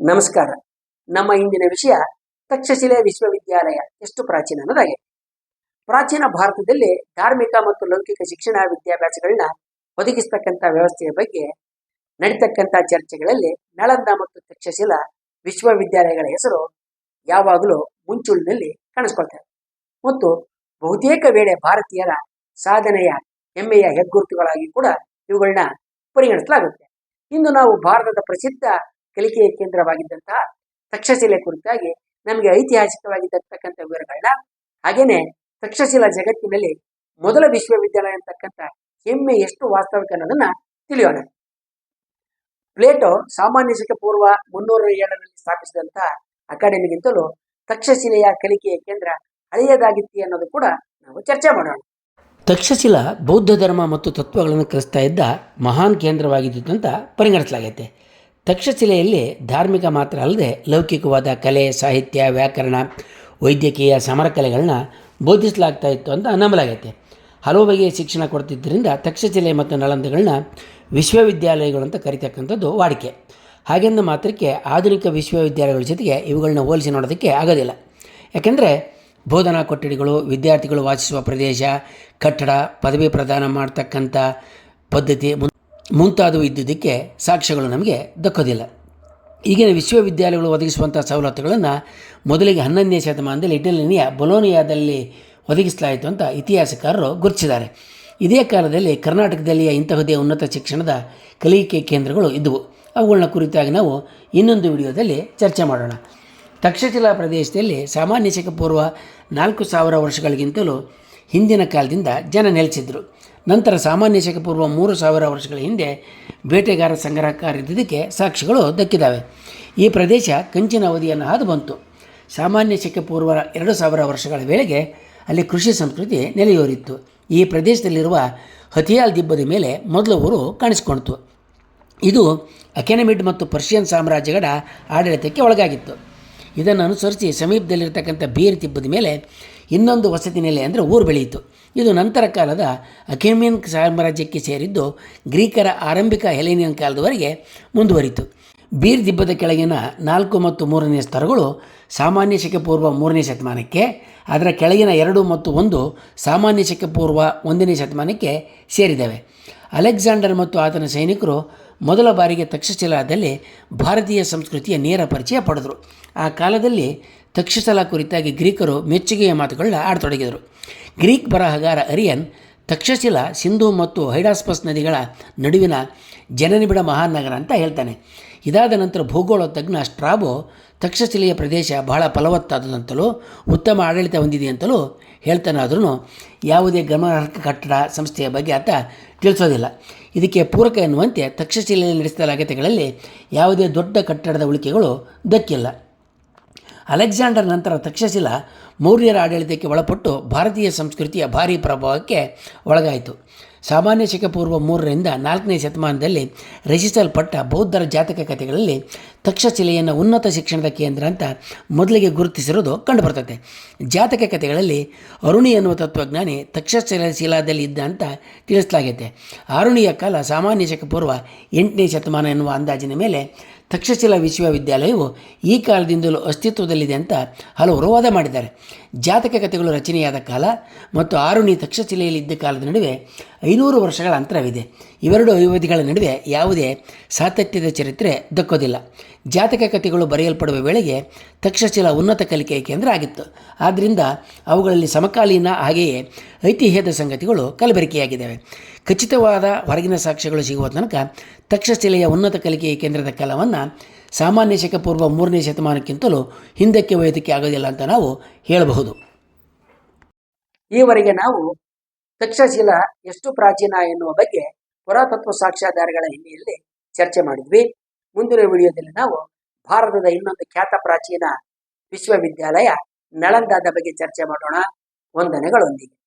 ನಮಸ್ಕಾರ. ನಮ್ಮ ಇಂದಿನ ವಿಷಯ ತಕ್ಷಶಿಲೆ ವಿಶ್ವವಿದ್ಯಾಲಯ. ಎಷ್ಟು ಪ್ರಾಚೀನ ಅನ್ನೋದಾಗಿದೆ. ಪ್ರಾಚೀನ ಭಾರತದಲ್ಲಿ ಧಾರ್ಮಿಕ ಮತ್ತು ಲೌಕಿಕ ಶಿಕ್ಷಣ ವಿದ್ಯಾಭ್ಯಾಸಗಳನ್ನ ಒದಗಿಸ್ತಕ್ಕಂಥ ವ್ಯವಸ್ಥೆಯ ಬಗ್ಗೆ ನಡೀತಕ್ಕಂಥ ಚರ್ಚೆಗಳಲ್ಲಿ ನಳಂದ ಮತ್ತು ತಕ್ಷಶಿಲ ವಿಶ್ವವಿದ್ಯಾಲಯಗಳ ಹೆಸರು ಯಾವಾಗಲೂ ಮುಂಚೂಣಿನಲ್ಲಿ ಕಾಣಿಸ್ಕೊಳ್ತವೆ ಮತ್ತು ಬಹುತೇಕ ವೇಳೆ ಭಾರತೀಯರ ಸಾಧನೆಯ ಹೆಮ್ಮೆಯ ಹೆಗ್ಗುರುತುಗಳಾಗಿ ಕೂಡ ಇವುಗಳನ್ನ ಪರಿಗಣಿಸಲಾಗುತ್ತೆ. ಇಂದು ನಾವು ಭಾರತದ ಪ್ರಸಿದ್ಧ ಕಲಿಕೆಯ ಕೇಂದ್ರವಾಗಿದ್ದಂತಹ ತಕ್ಷಶಿಲೆ ಕುರಿತಾಗಿ ನಮಗೆ ಐತಿಹಾಸಿಕವಾಗಿದ್ದಕ್ಕಂಥ ವಿವರಗಳನ್ನ ಹಾಗೇನೆ ತಕ್ಷಶಿಲಾ ಜಗತ್ತಿನಲ್ಲಿ ಮೊದಲ ವಿಶ್ವವಿದ್ಯಾಲಯ ಅಂತಕ್ಕಂಥ ಹೆಮ್ಮೆ ಎಷ್ಟು ವಾಸ್ತವಿಕ ಅನ್ನೋದನ್ನ ತಿಳಿಯೋಣ. ಪ್ಲೇಟೋ ಸಾಮಾನ್ಯ ಶಕ ಪೂರ್ವ ಮುನ್ನೂರ ಏಳರಲ್ಲಿ ಸ್ಥಾಪಿಸಿದಂತಹ ಅಕಾಡೆಮಿಗಿಂತಲೂ ತಕ್ಷಶಿಲೆಯ ಕಲಿಕೆಯ ಕೇಂದ್ರ ಹಳೆಯದಾಗಿತ್ತು ಅನ್ನೋದು ಕೂಡ ನಾವು ಚರ್ಚೆ ಮಾಡೋಣ. ತಕ್ಷಶಿಲಾ ಬೌದ್ಧ ಧರ್ಮ ಮತ್ತು ತತ್ವಗಳನ್ನು ಕಲಿಸ್ತಾ ಇದ್ದ ಮಹಾನ್ ಕೇಂದ್ರವಾಗಿದ್ದು ಅಂತ ಪರಿಗಣಿಸಲಾಗೈತೆ. ತಕ್ಷಶಿಲೆಯಲ್ಲಿ ಧಾರ್ಮಿಕ ಮಾತ್ರ ಅಲ್ಲದೆ ಲೌಕಿಕವಾದ ಕಲೆ, ಸಾಹಿತ್ಯ, ವ್ಯಾಕರಣ, ವೈದ್ಯಕೀಯ ಸಮರ ಕಲೆಗಳನ್ನ ಬೋಧಿಸಲಾಗ್ತಾ ಇತ್ತು ಅಂತ ನಂಬಲಾಗೈತೆ. ಹಲವು ಬಗೆಯ ಶಿಕ್ಷಣ ಕೊಡ್ತಿದ್ದರಿಂದ ತಕ್ಷಶಿಲೆ ಮತ್ತು ನಳಂದಗಳನ್ನ ವಿಶ್ವವಿದ್ಯಾಲಯಗಳು ಅಂತ ಕರಿತಕ್ಕಂಥದ್ದು ವಾಡಿಕೆ. ಹಾಗೆಂದ ಮಾತ್ರಕ್ಕೆ ಆಧುನಿಕ ವಿಶ್ವವಿದ್ಯಾಲಯಗಳ ಜೊತೆಗೆ ಇವುಗಳನ್ನ ಹೋಲಿಸಿ ನೋಡೋದಕ್ಕೆ ಆಗೋದಿಲ್ಲ. ಯಾಕೆಂದರೆ ಬೋಧನಾ ಕೊಠಡಿಗಳು, ವಿದ್ಯಾರ್ಥಿಗಳು ವಾಸಿಸುವ ಪ್ರದೇಶ, ಕಟ್ಟಡ, ಪದವಿ ಪ್ರದಾನ ಮಾಡ್ತಕ್ಕಂಥ ಪದ್ಧತಿ ಮುಂತಾದವು ಇದ್ದಿದ್ದಕ್ಕೆ ಸಾಕ್ಷ್ಯಗಳು ನಮಗೆ ದಕ್ಕೋದಿಲ್ಲ. ಈಗಿನ ವಿಶ್ವವಿದ್ಯಾಲಯಗಳು ಒದಗಿಸುವಂಥ ಸವಲತ್ತುಗಳನ್ನು ಮೊದಲಿಗೆ ಹನ್ನೊಂದನೇ ಶತಮಾನದಲ್ಲಿ ಇಟಲಿನಿಯ ಬೊಲೋನಿಯಾದಲ್ಲಿ ಒದಗಿಸಲಾಯಿತು ಅಂತ ಇತಿಹಾಸಕಾರರು ಗುರುತಿಸಿದ್ದಾರೆ. ಇದೇ ಕಾಲದಲ್ಲಿ ಕರ್ನಾಟಕದಲ್ಲಿಯ ಇಂತಹುದೇ ಉನ್ನತ ಶಿಕ್ಷಣದ ಕಲಿಕೆ ಕೇಂದ್ರಗಳು ಇದ್ದವು. ಅವುಗಳನ್ನ ಕುರಿತಾಗಿ ನಾವು ಇನ್ನೊಂದು ವಿಡಿಯೋದಲ್ಲಿ ಚರ್ಚೆ ಮಾಡೋಣ. ತಕ್ಷಶಿಲಾ ಪ್ರದೇಶದಲ್ಲಿ ಸಾಮಾನ್ಯ ಶಕ ಪೂರ್ವ ನಾಲ್ಕು ಸಾವಿರ ವರ್ಷಗಳಿಗಿಂತಲೂ ಹಿಂದಿನ ಕಾಲದಿಂದ ಜನ ನೆಲೆಸಿದ್ರು. ನಂತರ ಸಾಮಾನ್ಯ ಶಕಪೂರ್ವ ಮೂರು ಸಾವಿರ ವರ್ಷಗಳ ಹಿಂದೆ ಬೇಟೆಗಾರ ಸಂಗ್ರಹಕಾರಿದ್ದಕ್ಕೆ ಸಾಕ್ಷಿಗಳು ದಕ್ಕಿದ್ದಾವೆ ಈ ಪ್ರದೇಶ ಕಂಚಿನ ಅವಧಿಯನ್ನು ಹಾದು ಬಂತು. ಸಾಮಾನ್ಯ ಶಕಪೂರ್ವ ಎರಡು ಸಾವಿರ ವರ್ಷಗಳ ವೇಳೆಗೆ ಅಲ್ಲಿ ಕೃಷಿ ಸಂಸ್ಕೃತಿ ನೆಲೆಯೂರಿತ್ತು. ಈ ಪ್ರದೇಶದಲ್ಲಿರುವ ಹತಿಯಾಲ್ ದಿಬ್ಬದ ಮೇಲೆ ಮೊದಲ ಊರು ಕಾಣಿಸಿಕೊಂಡಿತು. ಇದು ಅಕೆನಮಿಡ್ ಮತ್ತು ಪರ್ಷಿಯನ್ ಸಾಮ್ರಾಜ್ಯಗಳ ಆಡಳಿತಕ್ಕೆ ಒಳಗಾಗಿತ್ತು. ಇದನ್ನು ಅನುಸರಿಸಿ ಸಮೀಪದಲ್ಲಿರತಕ್ಕಂಥ ಬೀರ್ ದಿಬ್ಬದ ಮೇಲೆ ಇನ್ನೊಂದು ವಸತಿ ನೆಲೆ ಅಂದರೆ ಊರು ಬೆಳೆಯಿತು. ಇದು ನಂತರ ಕಾಲದ ಅಕೇಮಿಯನ್ ಸಾಮ್ರಾಜ್ಯಕ್ಕೆ ಸೇರಿದ್ದು ಗ್ರೀಕರ ಆರಂಭಿಕ ಹೆಲೇನಿಯನ್ ಕಾಲದವರೆಗೆ ಮುಂದುವರಿತು. ಬೀರ್ ದಿಬ್ಬದ ಕೆಳಗಿನ ನಾಲ್ಕು ಮತ್ತು ಮೂರನೇ ಸ್ತರಗಳು ಸಾಮಾನ್ಯ ಶಕಪೂರ್ವ ಮೂರನೇ ಶತಮಾನಕ್ಕೆ, ಅದರ ಕೆಳಗಿನ ಎರಡು ಮತ್ತು ಒಂದು ಸಾಮಾನ್ಯ ಶಕಪೂರ್ವ ಒಂದನೇ ಶತಮಾನಕ್ಕೆ ಸೇರಿದ್ದಾವೆ ಅಲೆಕ್ಸಾಂಡರ್ ಮತ್ತು ಆತನ ಸೈನಿಕರು ಮೊದಲ ಬಾರಿಗೆ ತಕ್ಷಶಿಲಾದಲ್ಲಿ ಭಾರತೀಯ ಸಂಸ್ಕೃತಿಯ ನೇರ ಪರಿಚಯ ಪಡೆದರು. ಆ ಕಾಲದಲ್ಲಿ ತಕ್ಷಶಿಲಾ ಕುರಿತಾಗಿ ಗ್ರೀಕರು ಮೆಚ್ಚುಗೆಯ ಮಾತುಗಳನ್ನ ಆಡತೊಡಗಿದರು. ಗ್ರೀಕ್ ಬರಹಗಾರ ಅರಿಯನ್ ತಕ್ಷಶಿಲಾ, ಸಿಂಧು ಮತ್ತು ಹೈಡಾಸ್ಪಸ್ ನದಿಗಳ ನಡುವಿನ ಜನನಿಬಿಡ ಮಹಾನಗರ ಅಂತ ಹೇಳ್ತಾನೆ. ಇದಾದ ನಂತರ ಭೂಗೋಳ ತಜ್ಞ ಸ್ಟ್ರಾಬೋ ತಕ್ಷಶಿಲೆಯ ಪ್ರದೇಶ ಬಹಳ ಫಲವತ್ತಾದದಂತಲೂ ಉತ್ತಮ ಆಡಳಿತ ಹೊಂದಿದೆ ಅಂತಲೂ ಹೇಳ್ತಾನಾದ್ರೂ ಯಾವುದೇ ಗಮನಾರ್ಹ ಕಟ್ಟಡ ಸಂಸ್ಥೆಯ ಬಗ್ಗೆ ಆತ ತಿಳಿಸೋದಿಲ್ಲ. ಇದಕ್ಕೆ ಪೂರಕ ಎನ್ನುವಂತೆ ತಕ್ಷಶಿಲೆಯಲ್ಲಿ ನಡೆಸಿದ ಅಗತ್ಯಗಳಲ್ಲಿ ಯಾವುದೇ ದೊಡ್ಡ ಕಟ್ಟಡದ ಉಳಿಕೆಗಳು ದಕ್ಕಿಲ್ಲ. ಅಲೆಕ್ಸಾಂಡರ್ ನಂತರ ತಕ್ಷಶಿಲಾ ಮೌರ್ಯರ ಆಡಳಿತಕ್ಕೆ ಒಳಪಟ್ಟು ಭಾರತೀಯ ಸಂಸ್ಕೃತಿಯ ಭಾರೀ ಪ್ರಭಾವಕ್ಕೆ ಒಳಗಾಯಿತು. ಸಾಮಾನ್ಯ ಶಕಪೂರ್ವ ಮೂರರಿಂದ ನಾಲ್ಕನೇ ಶತಮಾನದಲ್ಲಿ ರಚಿಸಲ್ಪಟ್ಟ ಬೌದ್ಧರ ಜಾತಕ ಕಥೆಗಳಲ್ಲಿ ತಕ್ಷಶಿಲೆಯನ್ನು ಉನ್ನತ ಶಿಕ್ಷಣದ ಕೇಂದ್ರ ಅಂತ ಮೊದಲಿಗೆ ಗುರುತಿಸಿರುವುದು ಕಂಡುಬರ್ತದೆ. ಜಾತಕ ಕಥೆಗಳಲ್ಲಿ ಅರುಣಿ ಎನ್ನುವ ತತ್ವಜ್ಞಾನಿ ತಕ್ಷಶಿಲ ಶಿಲಾದಲ್ಲಿ ಇದ್ದ ಅಂತ ತಿಳಿಸಲಾಗೈತೆ. ಅರುಣಿಯ ಕಾಲ ಸಾಮಾನ್ಯ ಶಕಪೂರ್ವ ಎಂಟನೇ ಶತಮಾನ ಎನ್ನುವ ಅಂದಾಜಿನ ಮೇಲೆ ತಕ್ಷಶಿಲಾ ವಿಶ್ವವಿದ್ಯಾಲಯವು ಈ ಕಾಲದಿಂದಲೂ ಅಸ್ತಿತ್ವದಲ್ಲಿದೆ ಅಂತ ಹಲವರು ವಾದ ಮಾಡಿದ್ದಾರೆ. ಜಾತಕ ಕಥೆಗಳು ರಚನೆಯಾದ ಕಾಲ ಮತ್ತು ಆರುಣಿ ತಕ್ಷಶಿಲೆಯಲ್ಲಿ ಇದ್ದ ಕಾಲದ ನಡುವೆ ಐನೂರು ವರ್ಷಗಳ ಅಂತರವಿದೆ. ಇವೆರಡು ಅವಧಿಗಳ ನಡುವೆ ಯಾವುದೇ ಸಾತತ್ಯದ ಚರಿತ್ರೆ ದಕ್ಕೋದಿಲ್ಲ. ಜಾತಕ ಕಥೆಗಳು ಬರೆಯಲ್ಪಡುವ ವೇಳೆಗೆ ತಕ್ಷಶಿಲಾ ಉನ್ನತ ಕಲಿಕೆಯ ಕೇಂದ್ರ ಆಗಿತ್ತು. ಆದ್ದರಿಂದ ಅವುಗಳಲ್ಲಿ ಸಮಕಾಲೀನ ಹಾಗೆಯೇ ಐತಿಹ್ಯದ ಸಂಗತಿಗಳು ಕಲಬೆರಕೆಯಾಗಿದ್ದಾವೆ. ಖಚಿತವಾದ ಹೊರಗಿನ ಸಾಕ್ಷ್ಯಗಳು ಸಿಗುವ ತನಕ ತಕ್ಷಶಿಲೆಯ ಉನ್ನತ ಕಲಿಕೆಯ ಕೇಂದ್ರದ ಕಾಲವನ್ನು ಸಾಮಾನ್ಯ ಶಕ ಪೂರ್ವ ಮೂರನೇ ಶತಮಾನಕ್ಕಿಂತಲೂ ಹಿಂದಕ್ಕೆ ಒಯ್ಯೋದಕ್ಕೆ ಆಗೋದಿಲ್ಲ ಅಂತ ನಾವು ಹೇಳಬಹುದು. ಈವರೆಗೆ ನಾವು ತಕ್ಷಶಿಲ ಎಷ್ಟು ಪ್ರಾಚೀನ ಎನ್ನುವ ಬಗ್ಗೆ ಪುರಾತತ್ವ ಸಾಕ್ಷ್ಯಾಧಾರಗಳ ಹಿನ್ನೆಲೆಯಲ್ಲಿ ಚರ್ಚೆ ಮಾಡಿದ್ವಿ. ಮುಂದಿನ ವಿಡಿಯೋದಲ್ಲಿ ನಾವು ಭಾರತದ ಇನ್ನೊಂದು ಖ್ಯಾತ ಪ್ರಾಚೀನ ವಿಶ್ವವಿದ್ಯಾಲಯ ನಳಂದಾದ ಬಗ್ಗೆ ಚರ್ಚೆ ಮಾಡೋಣ. ವಂದನೆಗಳೊಂದಿಗೆ.